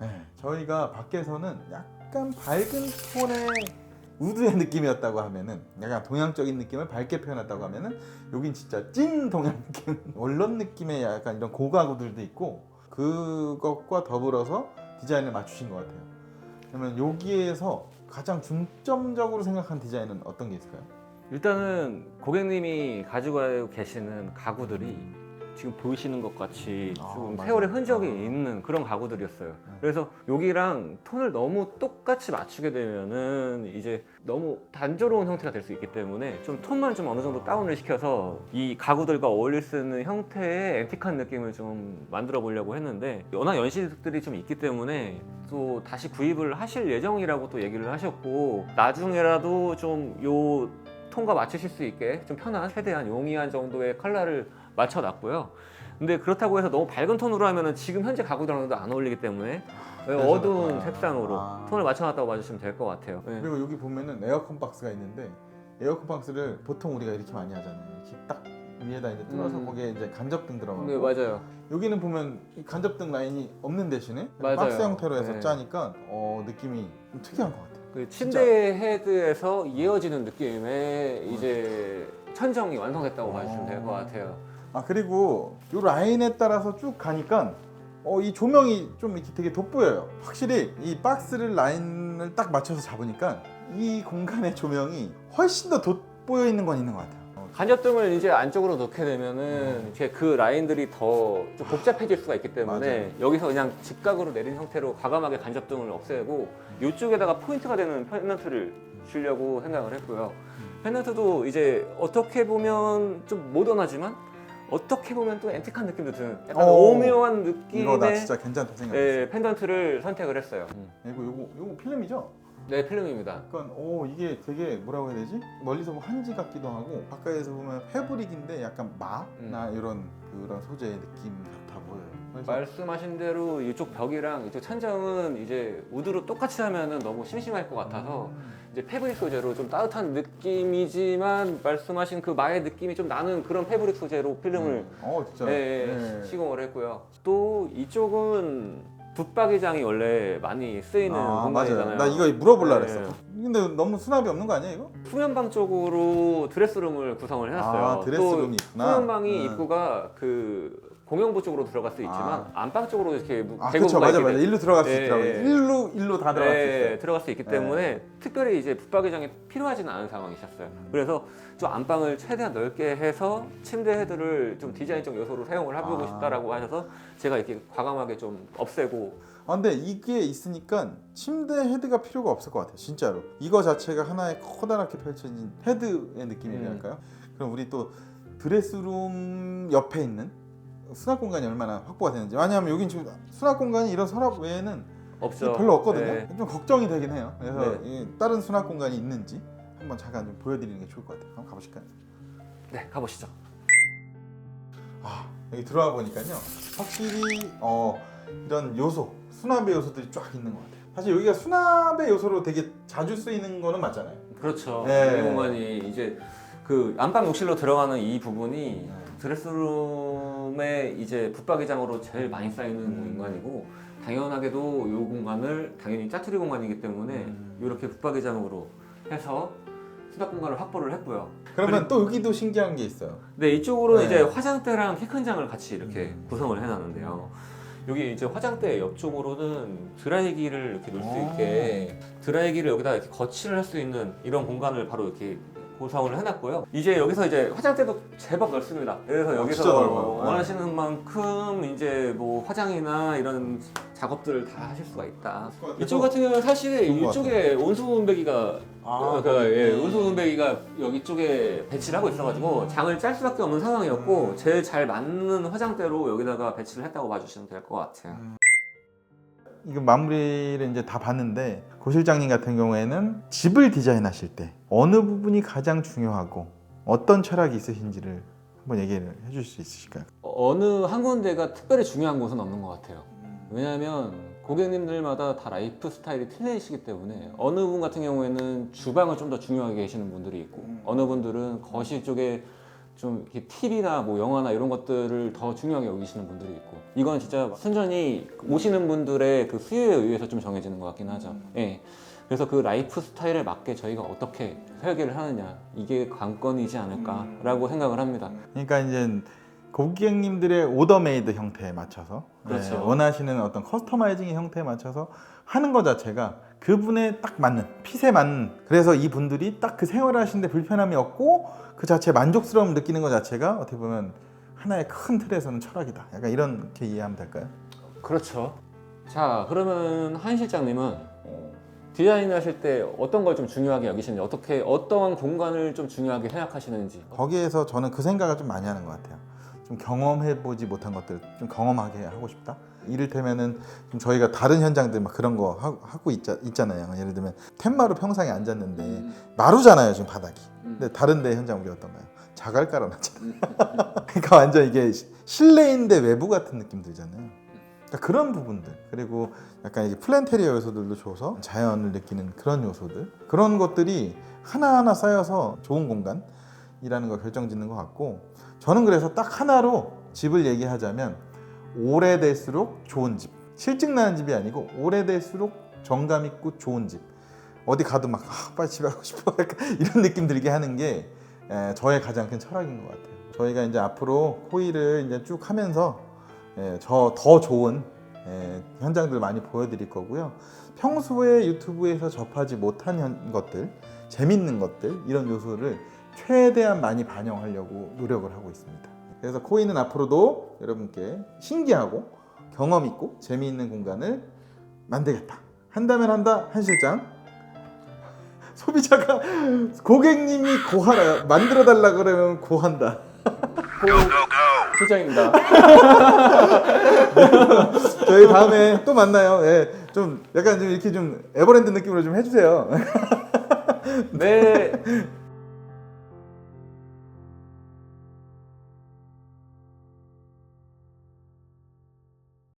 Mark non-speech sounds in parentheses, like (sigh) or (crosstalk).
네, 저희가 밖에서는 약간 밝은 톤의 우드의 느낌이었다고 하면은 약간 동양적인 느낌을 밝게 표현했다고 하면은 여긴 진짜 찐 동양 느낌 (laughs) 원런 느낌의 약간 이런 고가구들도 있고 그것과 더불어서 디자인을 맞추신 것 같아요 그러면 여기에서 가장 중점적으로 생각한 디자인은 어떤 게 있을까요? 일단은 고객님이 가지고 계시는 가구들이 지금 보이시는 것 같이 아, 좀 맞아요. 세월의 흔적이 아. 있는 그런 가구들이었어요. 네. 그래서 여기랑 톤을 너무 똑같이 맞추게 되면은 이제 너무 단조로운 형태가 될 수 있기 때문에 좀 톤만 좀 어느 정도 다운을 시켜서 이 가구들과 어울릴 수 있는 형태의 앤틱한 느낌을 좀 만들어 보려고 했는데 워낙 연시들이 좀 있기 때문에 또 다시 구입을 하실 예정이라고 또 얘기를 하셨고 나중에라도 좀요 톤과 맞추실 수 있게 좀 편한 최대한 용이한 정도의 컬러를 맞춰놨고요. 근데 그렇다고 해서 너무 밝은 톤으로 하면은 지금 현재 가구들랑도 안 어울리기 때문에 그래서 어두운 그렇구나. 색상으로 아. 톤을 맞춰놨다고 봐주시면 될 것 같아요. 네. 그리고 여기 보면은 에어컨 박스가 있는데 에어컨 박스를 보통 우리가 이렇게 많이 하잖아요 이렇게 딱 위에다 이제 뚫어서 음. 거기에 이제 간접등 들어가고 네, 맞아요. 여기는 보면 이 간접등 라인이 없는 대신에 맞아요. 박스 형태로 해서 네. 짜니까 어, 느낌이 좀 특이한 것 같아요. 그 진짜. 침대 헤드에서 이어지는 느낌의 이제 천정이 완성됐다고 봐주시면 될것 어. 같아요. 아 그리고 이 라인에 따라서 쭉 가니까 어, 이 조명이 좀 이렇게 되게 돋보여요. 확실히 이 박스를 라인을 딱 맞춰서 잡으니까 이 공간의 조명이 훨씬 더 돋보여 있는 건 있는 것 같아요. 어, 간접등을 이제 안쪽으로 넣게 되면은 이제 그 라인들이 더 좀 복잡해질 수가 있기 때문에 여기서 그냥 직각으로 내린 형태로 과감하게 간접등을 없애고 이쪽에다가 포인트가 되는 펜던트를 주려고 생각을 했고요. 펜던트도 이제 어떻게 보면 좀 모던하지만 어떻게 보면 또 앤틱한 느낌도 드는 약간 오, 오묘한 이거 나 느낌의 진짜 괜찮다 생각했어요. 네, 펜던트를 선택을 했어요. 그리고 요거 요거 필름이죠? 네, 필름입니다. 약간 오 이게 되게 뭐라고 해야 되지? 멀리서 보면 한지 같기도 하고 가까이서 보면 패브릭인데 약간 마나 이런 그런 소재의 느낌 같아 보여요. 그래서 말씀하신 대로 이쪽 벽이랑 이쪽 천장은 이제 우드로 똑같이 하면은 너무 심심할 것 같아서 음. 이제 패브릭 소재로 좀 따뜻한 느낌이지만 말씀하신 그 마의 느낌이 좀 나는 그런 패브릭 소재로 필름을 어 진짜 네, 네. 시공을 했고요. 또 이쪽은 붙박이장이 원래 많이 쓰이는 아, 공간이잖아요. 맞아요. 나 이거 물어볼라 네. 그랬어. 근데 너무 수납이 없는 거 아니야 이거? 후면방 쪽으로 드레스룸을 구성을 해놨어요. 아, 드레스룸이 또 있구나. 후면방이 음. 입구가 그 공용부 쪽으로 들어갈 수 있지만 아. 안방 쪽으로 이렇게 아 그렇죠 맞아 맞아 돼- 일로 들어갈 수 네. 있더라고요. 일로 일로 다 들어갈 수 네, 있어요. 들어갈 수 있기 네. 때문에 특별히 이제 붙박이장이 필요하지는 않은 상황이셨어요. 음. 그래서 좀 안방을 최대한 넓게 해서 침대 헤드를 좀 디자인적 요소로 사용을 해보고 아. 싶다라고 하셔서 제가 이렇게 과감하게 좀 없애고 아 근데 이게 있으니까 침대 헤드가 필요가 없을 것 같아요 진짜로 이거 자체가 하나의 커다랗게 펼쳐진 헤드의 느낌이랄까요 그럼 우리 또 드레스룸 옆에 있는 수납 공간이 얼마나 확보가 되는지 왜냐하면 여긴 지금 수납 공간이 이런 서랍 외에는 없죠. 별로 없거든요 네. 좀 걱정이 되긴 해요 그래서 네. 이 다른 수납 공간이 있는지 한번 잠깐 좀 보여드리는 게 좋을 것 같아요 한번 가보실까요? 네, 가보시죠. 아 여기 들어와 보니까요 확실히 어 이런 요소 수납의 요소들이 쫙 있는 것 같아요 사실 여기가 수납의 요소로 되게 자주 쓰이는 거는 맞잖아요 그렇죠. 네. 이 공간이 이제 그 안방 욕실로 들어가는 이 부분이 네. 드레스룸의 이제 붙박이장으로 제일 많이 쌓이는 음. 공간이고 당연하게도 이 공간을 당연히 짜투리 공간이기 때문에 음. 이렇게 붙박이장으로 해서 수납 공간을 확보를 했고요. 그러면 또 여기도 신기한 게 있어요 네 이쪽으로는 네. 이제 화장대랑 키큰 장을 같이 이렇게 음. 구성을 해놨는데요. 여기 이제 화장대 옆쪽으로는 드라이기를 이렇게 놓을 수 오. 있게 드라이기를 여기다 이렇게 거치를 할 수 있는 이런 공간을 바로 이렇게 구성을 해놨고요. 이제 여기서 이제 화장대도 제법 넓습니다. 그래서 아, 여기서 넓어요. 네. 원하시는 만큼 이제 뭐 화장이나 이런 작업들을 다 하실 수가 있다. 이쪽 같은 경우는 사실 좋은 것 이쪽에 온수 분배기가 아, 그, 예, 음. 온수 분배기가 여기 쪽에 배치를 하고 있어가지고 장을 짤 수밖에 없는 상황이었고 음. 제일 잘 맞는 화장대로 여기다가 배치를 했다고 봐주시면 될 것 같아요. 이거 마무리를 이제 다 봤는데 고 실장님 같은 경우에는 집을 디자인하실 때 어느 부분이 가장 중요하고 어떤 철학이 있으신지를 한번 얘기를 해주실 수 있으실까요? 어, 어느 한 군데가 특별히 중요한 곳은 없는 것 같아요. 왜냐하면 고객님들마다 다 라이프 스타일이 틀리시기 때문에 어느 분 같은 경우에는 주방을 좀 더 중요하게 계시는 분들이 있고 음. 어느 분들은 거실 쪽에 좀 이렇게 TV나 뭐 영화나 이런 것들을 더 중요하게 여기시는 분들이 있고 이건 진짜 순전히 오시는 분들의 그 수요에 의해서 좀 정해지는 것 같긴 하죠. 예. 그래서 그 라이프 스타일에 맞게 저희가 어떻게 설계를 하느냐 이게 관건이지 않을까라고 생각을 합니다. 그러니까 이제 고객님들의 오더메이드 형태에 맞춰서 그렇죠. 네, 원하시는 어떤 커스터마이징의 형태에 맞춰서 하는 것 자체가 그분의 딱 맞는 핏에 맞는 그래서 이 분들이 딱 그 생활하시는데 불편함이 없고 그 자체 만족스러움 느끼는 것 자체가 어떻게 보면 하나의 큰 틀에서는 철학이다. 약간 이렇게 이해하면 될까요? 그렇죠. 자 그러면 한 실장님은 어, 디자인을 하실 때 어떤 걸 좀 중요하게 여기시는지 어떻게 어떠한 공간을 좀 중요하게 생각하시는지 거기에서 저는 그 생각을 좀 많이 하는 것 같아요. 좀 경험해 보지 못한 것들 좀 경험하게 하고 싶다. 이를테면은 좀 저희가 다른 현장들 막 그런 거 하- 하고 있자, 있잖아요. 예를 들면 텐마루 평상에 앉았는데 마루잖아요 지금 바닥이. 근데 다른데 현장 우리 어떤가요? 자갈 깔아놨잖아요. 그러니까 완전 이게 시- 실내인데 외부 같은 느낌 들잖아요. 그러니까 그런 부분들 그리고 약간 이게 플랜테리어 요소들도 줘서 자연을 느끼는 그런 요소들 그런 것들이 하나하나 쌓여서 좋은 공간이라는 걸 결정짓는 것 같고 저는 그래서 딱 하나로 집을 얘기하자면 오래될수록 좋은 집 실증 나는 집이 아니고 오래될수록 정감 있고 좋은 집 어디 가도 막 아, 빨리 집에 가고 싶어 (laughs) 이런 느낌 들게 하는 게 에, 저의 가장 큰 철학인 것 같아요. 저희가 이제 앞으로 코이를 이제 쭉 하면서 저 더 좋은 에, 현장들 많이 보여드릴 거고요. 평소에 유튜브에서 접하지 못한 현- 것들, 재밌는 것들 이런 요소를 최대한 많이 반영하려고 노력을 하고 있습니다. 그래서 코이는 앞으로도 여러분께 신기하고 경험 있고 재미있는 공간을 만들겠다. 한다면 한다 한 실장. (laughs) 소비자가 고객님이 고하라 만들어 달라 그러면 고한다. 실장입니다. (laughs) 저희 다음에 또 만나요. 예, 좀 약간 좀 이렇게 좀 에버랜드 느낌으로 좀 해주세요. (laughs) 네